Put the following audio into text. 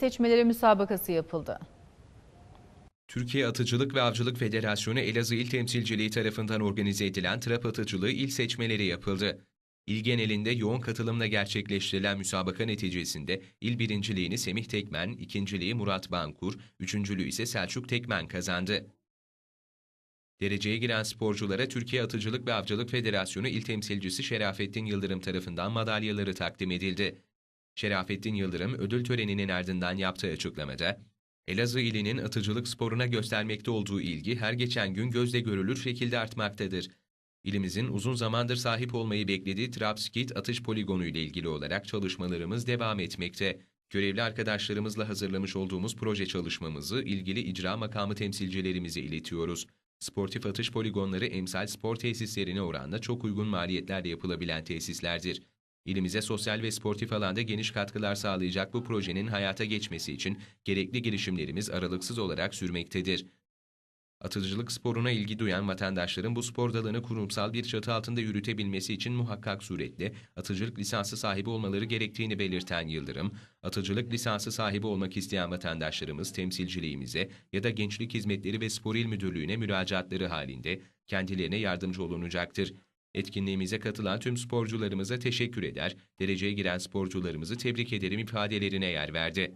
seçmeleri müsabakası yapıldı. Türkiye Atıcılık ve Avcılık Federasyonu Elazığ İl Temsilciliği tarafından organize edilen trap atıcılığı il seçmeleri yapıldı. İl genelinde yoğun katılımla gerçekleştirilen müsabaka neticesinde il birinciliğini Semih Tekmen, ikinciliği Murat Bankur, üçüncülüğü ise Selçuk Tekmen kazandı. Dereceye giren sporculara Türkiye Atıcılık ve Avcılık Federasyonu İl Temsilcisi Şerafettin Yıldırım tarafından madalyaları takdim edildi. Şerafettin Yıldırım ödül töreninin ardından yaptığı açıklamada, Elazığ ilinin atıcılık sporuna göstermekte olduğu ilgi her geçen gün gözle görülür şekilde artmaktadır. İlimizin uzun zamandır sahip olmayı beklediği Trapskit atış poligonu ile ilgili olarak çalışmalarımız devam etmekte. Görevli arkadaşlarımızla hazırlamış olduğumuz proje çalışmamızı ilgili icra makamı temsilcilerimize iletiyoruz. Sportif atış poligonları emsal spor tesislerine oranla çok uygun maliyetlerle yapılabilen tesislerdir. İlimize sosyal ve sportif alanda geniş katkılar sağlayacak bu projenin hayata geçmesi için gerekli girişimlerimiz aralıksız olarak sürmektedir. Atıcılık sporuna ilgi duyan vatandaşların bu spor dalını kurumsal bir çatı altında yürütebilmesi için muhakkak suretle atıcılık lisansı sahibi olmaları gerektiğini belirten Yıldırım, atıcılık lisansı sahibi olmak isteyen vatandaşlarımız temsilciliğimize ya da Gençlik Hizmetleri ve Spor İl Müdürlüğü'ne müracaatları halinde kendilerine yardımcı olunacaktır. Etkinliğimize katılan tüm sporcularımıza teşekkür eder, dereceye giren sporcularımızı tebrik ederim ifadelerine yer verdi.